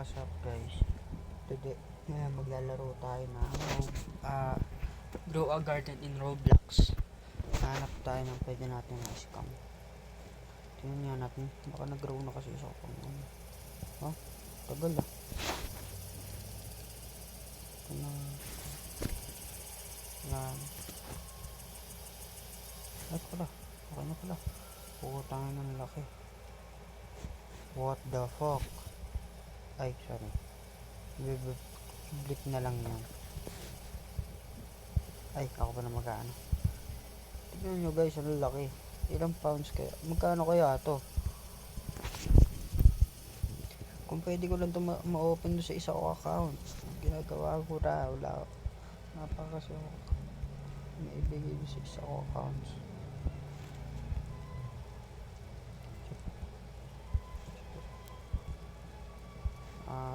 what's up guys? Today, ngayon maglalaro tayo na uh, Grow a Garden in Roblox. Hanap tayo ng pwede natin na-scam. Tingnan nga natin. Baka nag-grow na kasi sa pang ano. Oh, tagal ah. Ito na. Yan. Ay pala. Okay na pala. Putangin ng laki. What the fuck? Ay, sorry. Blip na lang yan. Ay, ako pa na mag-ano. Tignan nyo guys, ang laki. Ilang pounds kaya? Magkano kaya to? Kung pwede ko lang to ma- ma-open doon sa isa ko account. Ginagawa ko na. Wala. Napakasya ako. Maibigay doon sa isa ko accounts.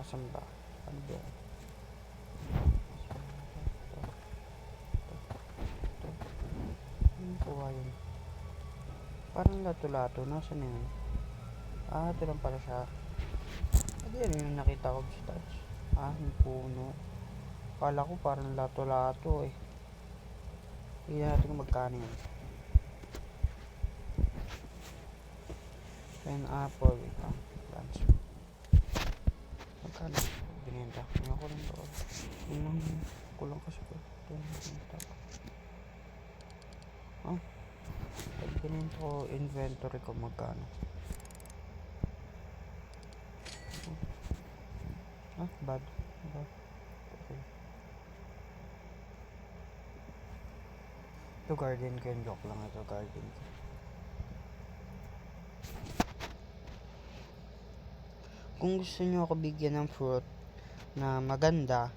Ah, saan ba? Ano yan? Ano kuha yun? Parang lato-lato. Nasaan na yun? Ah, ito lang pala siya. Hindi yan yung nakita ko sa touch. Ah, yung puno. Kala ko parang lato-lato eh. Tingnan natin kung magkano yun. Pineapple. Wait lang. Magkano? Binenta. Ko lang to. Yung kulang kasi ko. Binenta ko. Oh. Pag binenta ko inventory ko magkano. Oh. Ah, bad. Bad. Okay. Ito garden ko yung joke lang ito garden ko. Kung gusto nyo ako bigyan ng fruit na maganda,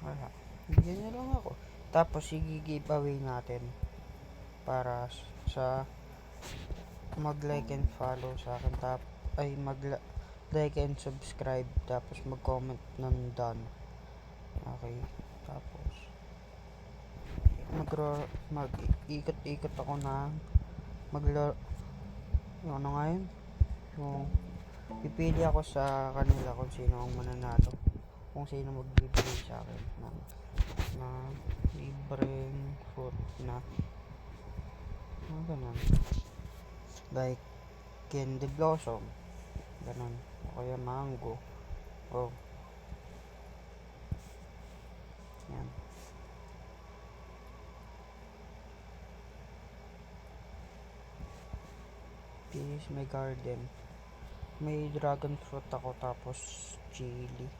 wala. Bigyan nyo lang ako. Tapos, i-giveaway natin para sa mag-like and follow sa akin. Tap, ay, mag-like and subscribe. Tapos, mag-comment ng done. Okay. Tapos, mag mag-ikot-ikot ako na yung ano nga yun? Yung pipili ako sa kanila kung sino ang mananalo kung sino magbibigay sa akin ng na libreng food na. Mga ganun. Like candy blossom. Ganun. O kaya mango. Oh yan. Is my garden may dragon fruit ako tapos chili.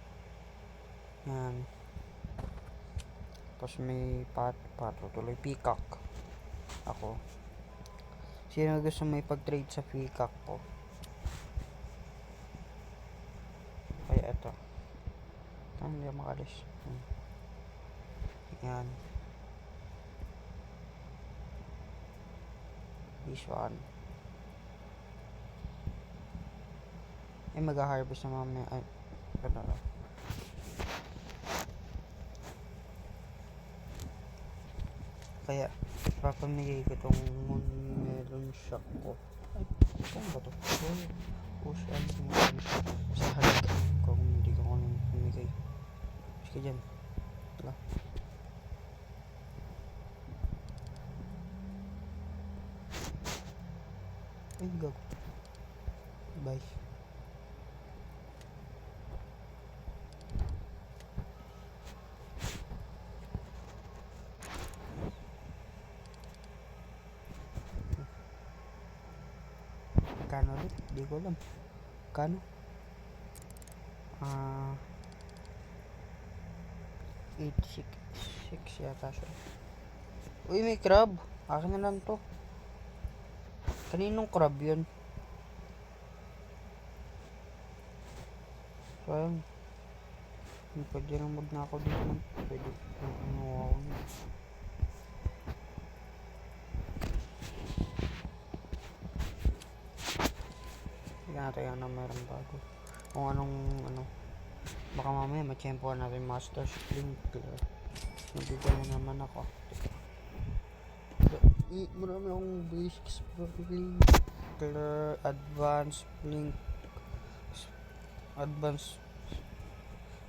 Yan. Tapos may pat pato tuloy peacock. Ako. Sino gusto may pag trade sa peacock ko kaya eto. Ah, hindi ako makalis. Hmm. yan. This one ay mag-harvest na mamaya. Ay na kaya papamigay ko tong melon shock ko. Ay saan ba to saan ba melon shock sa halaga kung hindi ko kung pamigay. Sige dyan. Wala. Ay go bye Kano ulit? Di ko alam. Kano? Ah... 8, 6, 6 yata siya. Uy, may crab. Akin na lang to. Kaninong crab yun? Sayang. Hindi pwede lang magnakaw dito. man. Pwede. Ano ako na. Tignan natin ano meron bago. Kung anong ano. Baka mamaya machempohan natin Master Sprinkler. Nabigyan mo naman ako. I, marami akong basic sprinkler, advanced splink, advance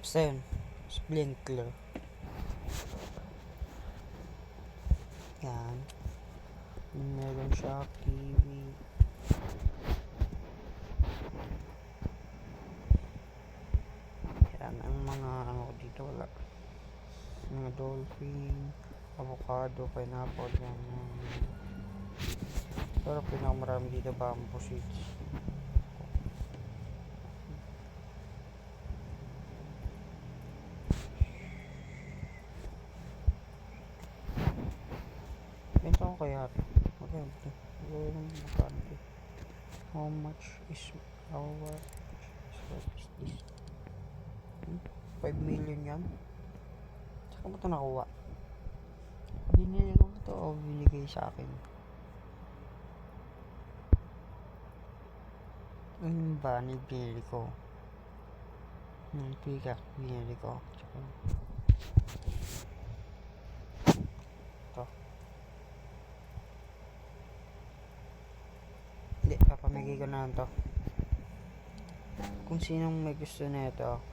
basta yun sprinkler yan meron siya kiwi yan ang mga ano ko dito wala. Mga dolphin avocado pineapple yan, pero pinakamarami dito bamboo seeds. Benta ko kaya ito? How much is our what is this? Hmm? 5 million yan? Saan mo ito nakuha? Binili ko ito o binigay sa akin? Ano ba? Binili ko? Yung pika, binili ko. Tsaka, ito. Hindi, papamigay ko na lang to. Kung sinong may gusto na ito,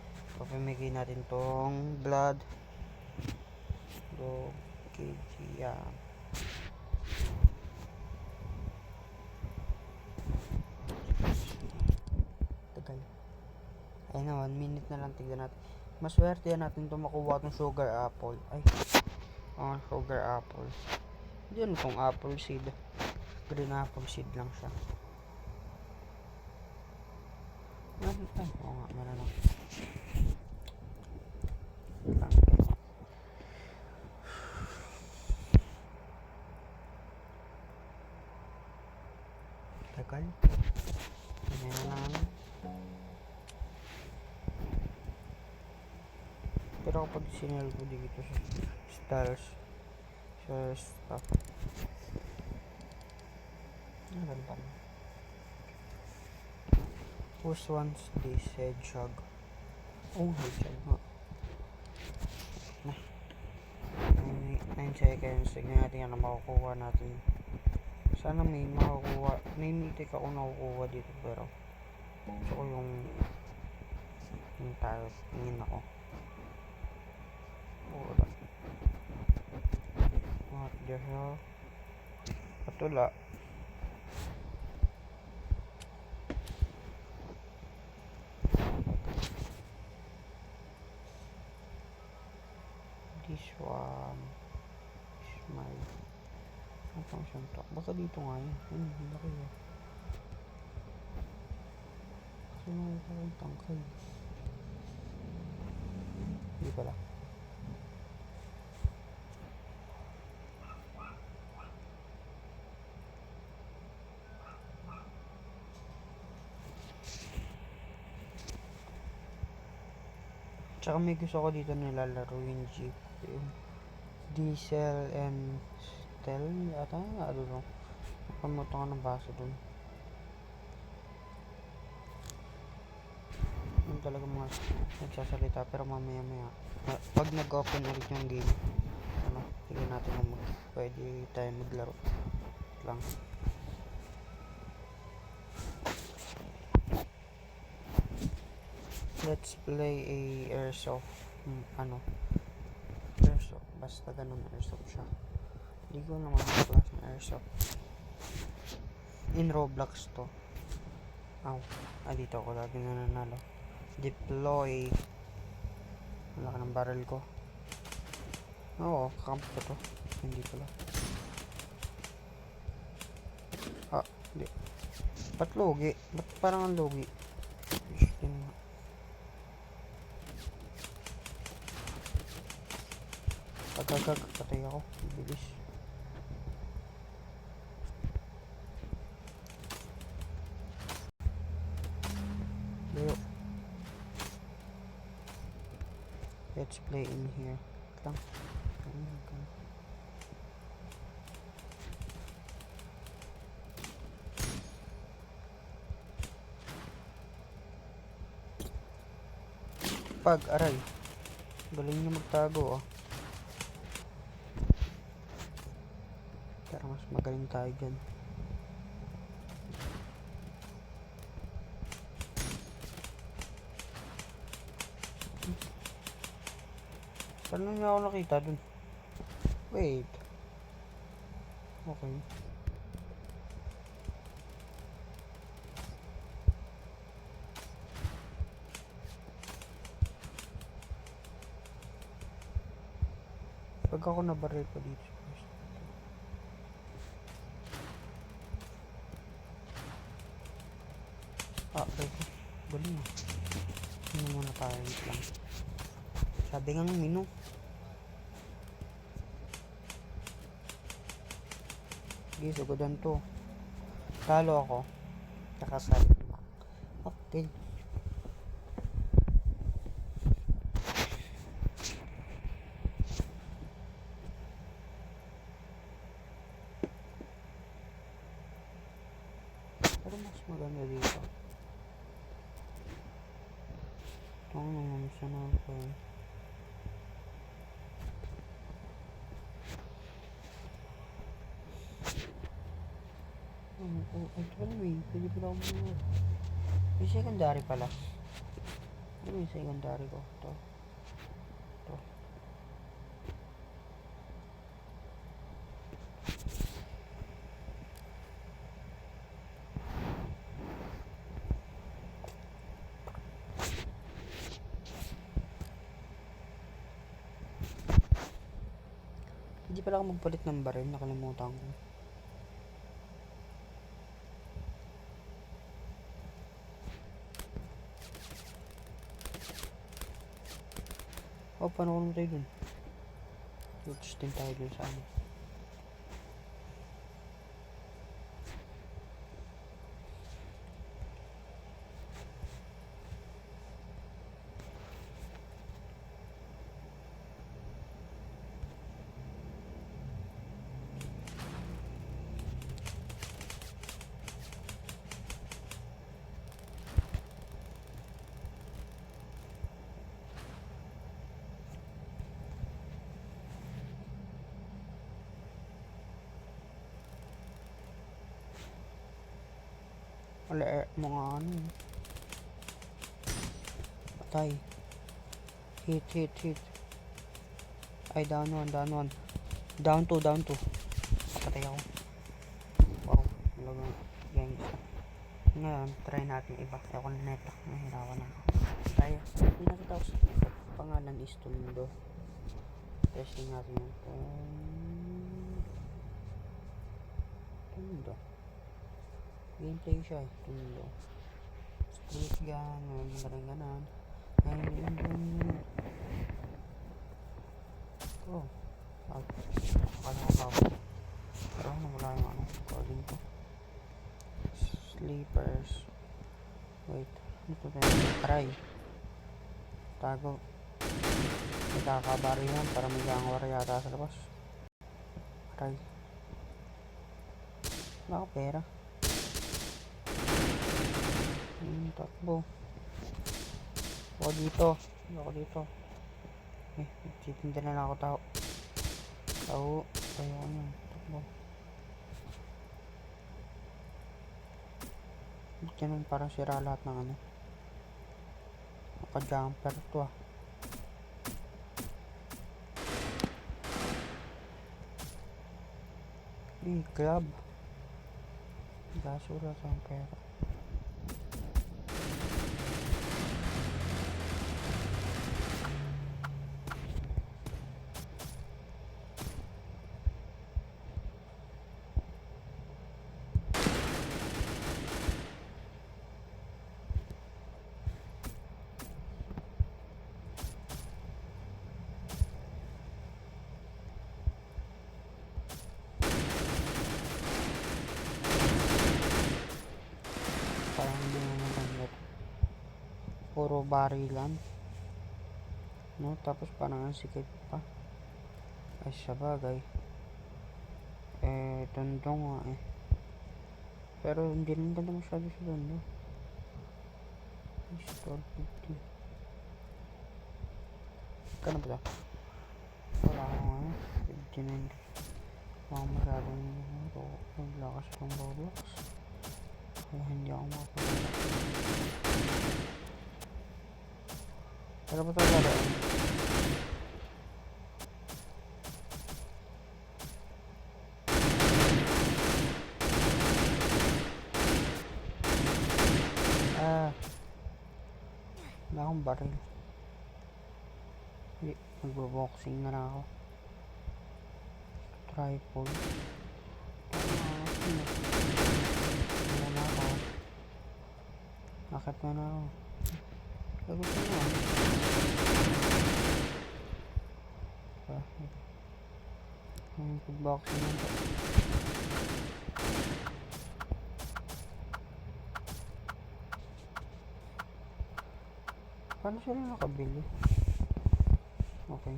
papamigay natin tong blood. Go, KG, yan. Tagal. Ayun na, 1 minute na lang tignan natin. Maswerte natin to makuha tong sugar apple. Ay, oh, sugar apple. Yun tong apple seed. Green apple seed lang siya. Meron ay, oo nga, meron lang. Lang. Meron lang. Pero kapag sinel ko dito sa styles sa stuff ano ba ba Who's wants this hedgehog? Oh, hedgehog nga. Na. 9 seconds. Tignan natin ano makukuha natin. Sana may makukuha. May mitik ako nakukuha dito pero gusto ko yung yung tayo. Tingin ako. Wala. What the hell? Patula. This one is my ano pang to? Baka dito nga yun. Ayun, ang laki yun. Kasi nakita ko tangkay. Hindi pala. Tsaka may gusto ko dito nilalaro yung jeep. Yung diesel and stel ata I don't know. Nakamuto ka ng baso dun. Yung talaga mga nagsasalita pero mamaya maya. Ma- Pag nag-open ulit yung game, ano, tignan natin kung mag, pwede tayo maglaro. Lang. Let's play a airsoft hmm, ano airsoft basta ganun airsoft siya ko naman ang klase ng airsoft in Roblox to. Aw ah dito ako lagi nananalo deploy. Wala ka ng barrel ko. Oo camp ko to. Hindi pala. Ah hindi. Ba't logi ba't parang ang logi yun nga. Agagag. Bilis. pag aray galing niya magtago oh pero mas magaling tayo dyan Paano niya ako nakita dun? Wait. Okay. Pag ako nabaril pa dito. Ah, pwede. Galing ah. Ano muna tayo wait lang. Sabi nga ng menu. Sige, sugodan to. Talo ako. Kakasal. Okay. Pero mas maganda dito. Ito naman siya na ako. Ano ko? Ay, ito pala may. Pwede pala ako mga. May secondary pala. Ano yung secondary ko? Ito. Ito. Hindi pala ako magpalit ng baril. Nakalimutan ko. Oh, paano ko naman tayo dun? Let's din Wala eh, mga ano. eh. Patay. Hit, hit, hit. Ay, down one, down one. Down two, down two. Patay ako. Wow, talaga. Gangs. Ngayon, try natin iba. Ako na netak. Nahirapan ako. Tayo. Hindi ko sa pangalan is Tundo. Testing natin yun. Tum- Gameplay siya. Tundo. Split gun. Ganun ganan. Ay, yun yun yun. Oh. Out. Akala ko ba? Pero ano wala yung ano. Calling ko. Sleepers. Wait. Ano to tayo? Aray. Tago. May kakabari yan para may gangwar yata sa labas. Aray. Wala ako pera. Hmm, takbo. Ako dito. Ako dito. Eh, titinda na lang ako tao. Tao. Tayo ko yun. Takbo. Ganun parang sira lahat ng ano. Naka-jumper to ah. Eh, club. Basura sa pera. Parang hindi mo matanggap. Puro barilan. No, tapos parang ang sikip pa. Ay, sa bagay. Eh, tondo nga eh. Pero hindi rin ganda masyado sa tondo. Store 50. Kano ba? Wala akong ano. 59. Wala akong masyadong. Ang lakas ng Roblox. Kaya hindi ako Meron pa tayo laro. Ah. Wala akong barrel. Hindi, magbo-boxing na lang ako. Tripod. Wala na ako. Akit na na ako. Gagawin ko na. Ah, Mag-boxing na. Paano sila nakabili? Okay.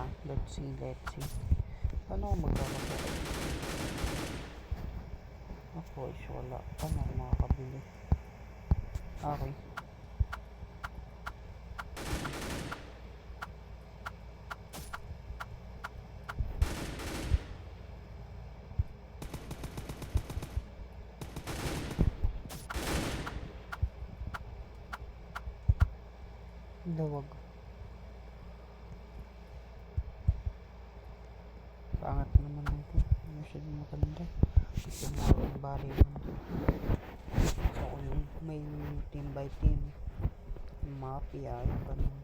Ah, let's see, let's see. Paano ako magkakasakit? Ako is wala. Paano makakabili? Okay. Mafia, yung ganun.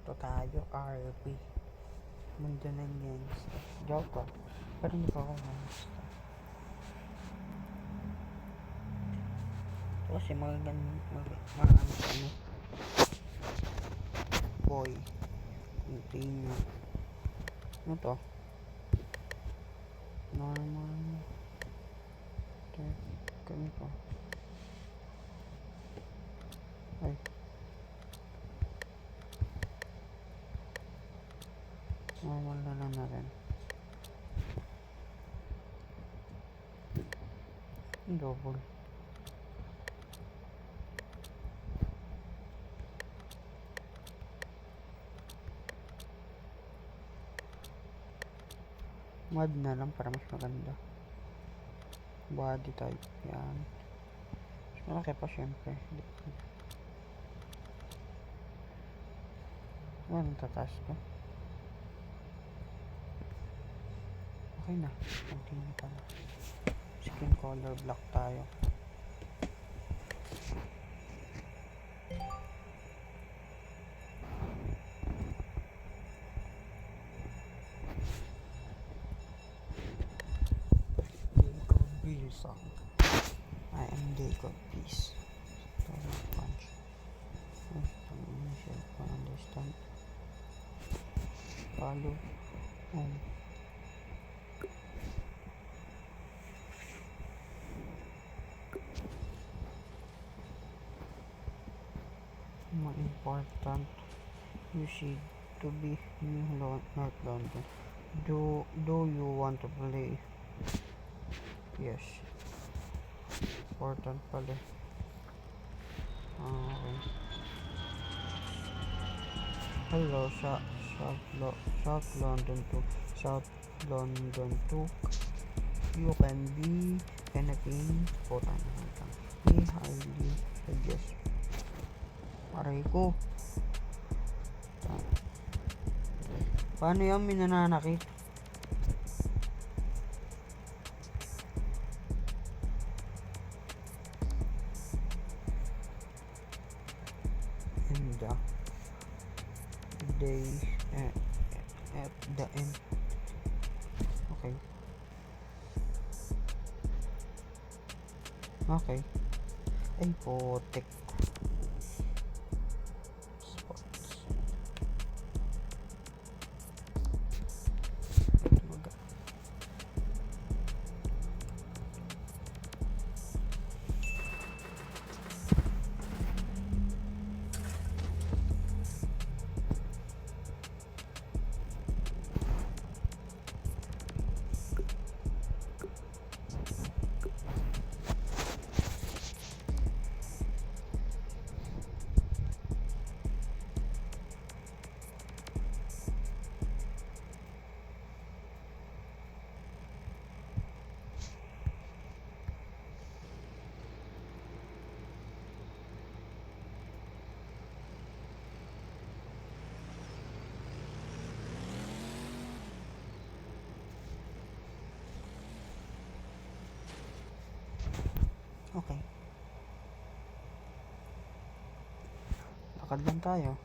Ito tayo, RP. Mundo ng gangsta. Joke ko. Pero hindi pa ako gangsta. Kasi mga gan mga, mga ano ano boy continue ano to normal Ano to ay. Normal na lang natin double. Mod na lang para mas maganda. Body type. Yan. Mas malaki pa syempre. Ano, tataas ko. Okay na. Continue pa na. Skin color black tayo. Important, see to be New Lon- North London. Do do you want to play? Yes. Important pala. Ah, okay. Hello, sa South, Lo- South London to South London to you can be anything lang. Be highly suggest. Aray ko. Paano yan minananakit? Lakad lang tayo.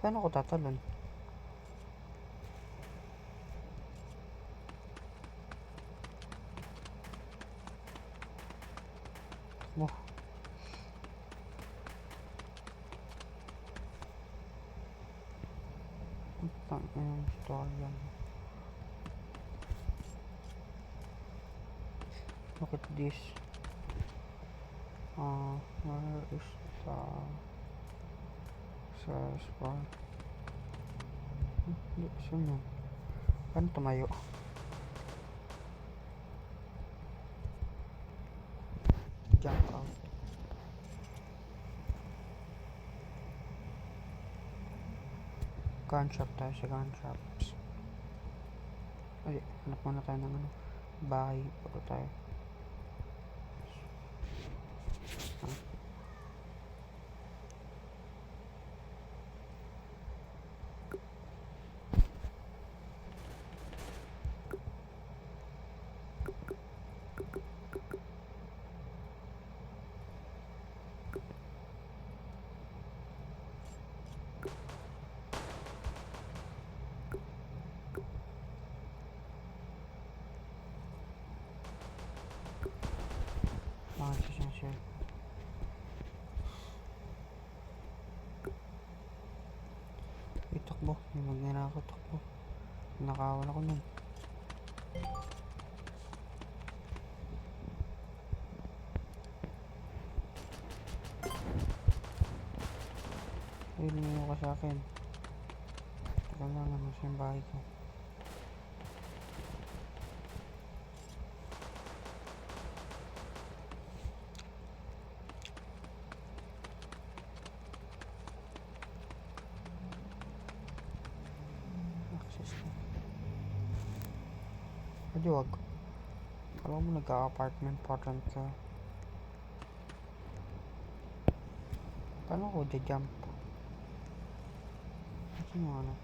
Paano ako tatalon? Mo. Putang ina ng storya mo. Look at this. Uh, where is the sa spot? Yun? Paano tumayo? Jump out. Gun shop tayo sa gun shops. Ay, hanap muna tayo ng ano, bahay. Puro tayo. Mga Itakbo. Yung magnanako takbo. Nakawala ko nun. Uy, lumayo ka sa akin. Teka lang, ano sa yung bahay ko. Access na. Pwede wag. Alam mo nagka-apartment pattern ka. Paano ko jump? Kasi mo ano?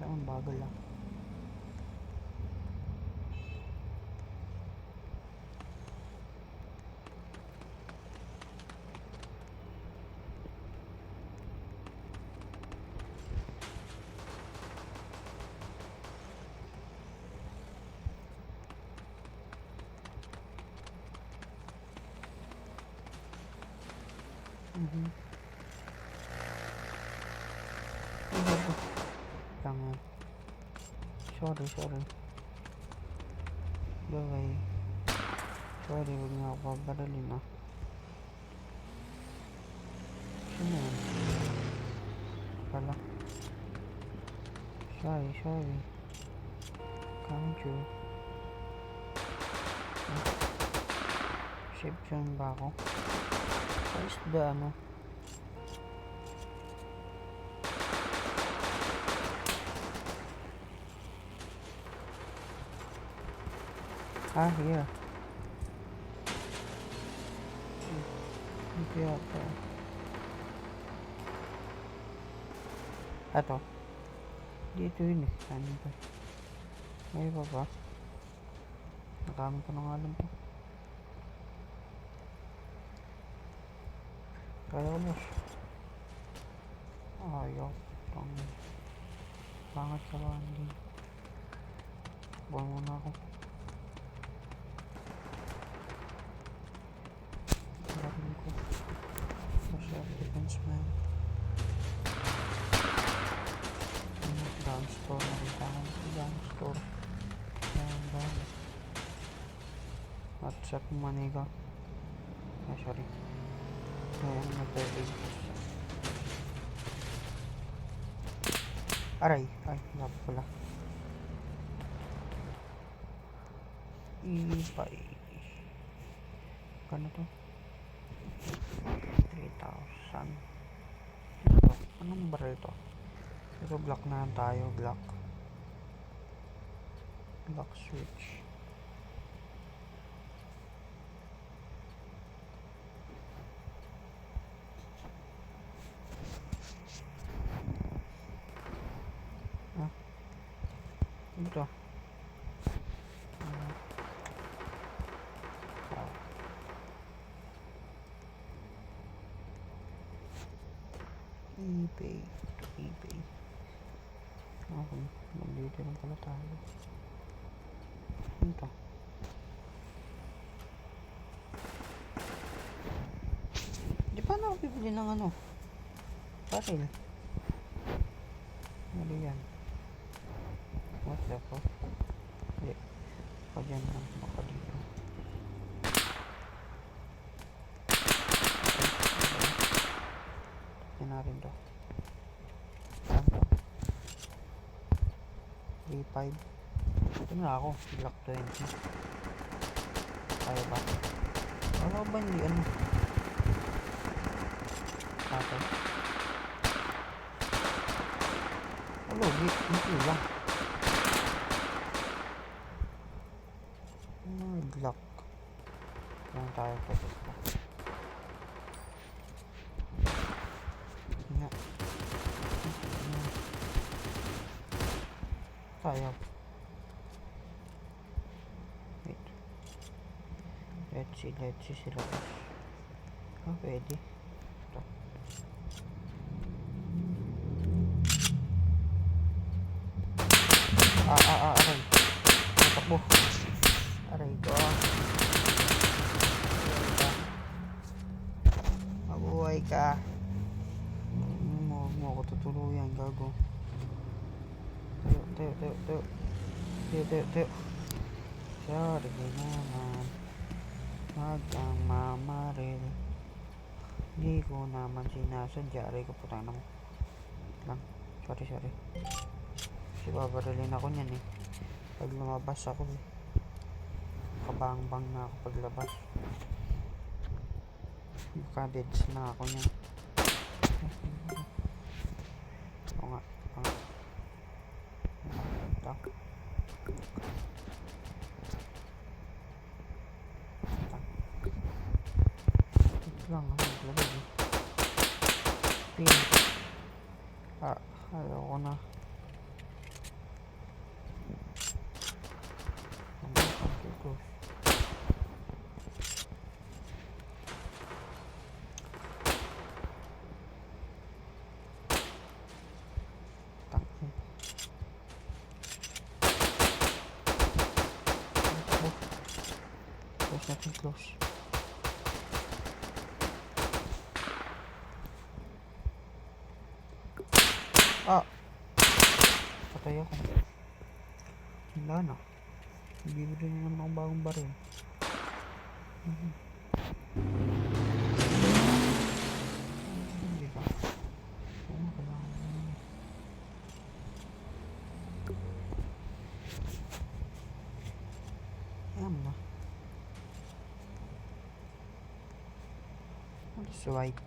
Kailangan bagal lang. Mhm. Lang yan. Sorry, sorry. Bye. Sorry, huwag niyo ako pabaralin ah. Sino yan? Pala. Sorry, sorry. Count you. Shape zone is the ano? Ah, here. Hindi ako. Ato. Dito yun eh. Ano ba? May pa ba? Nakamit ko nga alam ko. Kaya ko boss. Ayaw. Pang... Pangat sa bandi. Buwan muna ako. Sabi ko. For self-defense man. Ano, Gun store. Nakita ko sa gun store. Ayan ba? WhatsApp maniga. Ayan, nagtawag. Aray, ay, wala pa pala. Ipay. Kano to? 3,000. Ano to? Anong baril to? Pero block na tayo, block. Block switch. Ah. Ito. Ah. Ah. ePay. ePay. Okay. Nandito lang pala tayo. Ano to? Di pa na ako ng ano? Baril. Mali yan. What the fuck? Hindi. Baka dyan lang. Baka dito. Yan natin to. Saan to? 3.5. Ito na ako. Block 20. Kaya ba? Wala ba hindi ano? Okay. Hello, wait. Hindi lang. Ano Glock. Yan tayo po dito. Nga. Nga. Tayo. Wait. See, let's see sila. Ah, pwede. Ito. Ah, ah, ah, aray. Natakbo. Aray ko. Mabuhay ka. Huwag mo, ako tutuluyan, gago. Tayo, tayo, tayo, tayo. Tayo, tayo, tayo. Sorry naman. Wag kang mamaril. Hindi ko naman sinasadya. Aray ko putang na mo. Lang. Sorry, sorry. Kasi babarilin ako niyan eh. Pag lumabas ako eh. Kabang-bang na ako paglabas. Nakadeds na ako niyan. Oo nga. Oo nga. Ito. Ito. Ito lang. Ano naglagay eh. Pin. Ah, ayaw ko na. Ano ang ko? Tangin. Oh. Close natin, close. Ah! Patay ako. Wala na. Bibili na naman akong bagong baril. Mhm. Hindi ba? Oo, kailangan ko na. Ayan na. Swipe.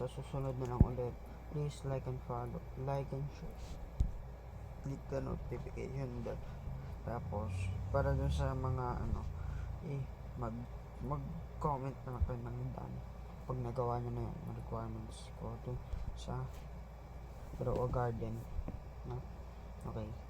sa susunod na lang ulit, please like and follow, like and share. Click the notification bell. Tapos, para dun sa mga ano, eh, mag, mag-comment na lang kayo ng daan. Pag nagawa nyo na yung requirements ko dun sa grow a garden. No? Okay.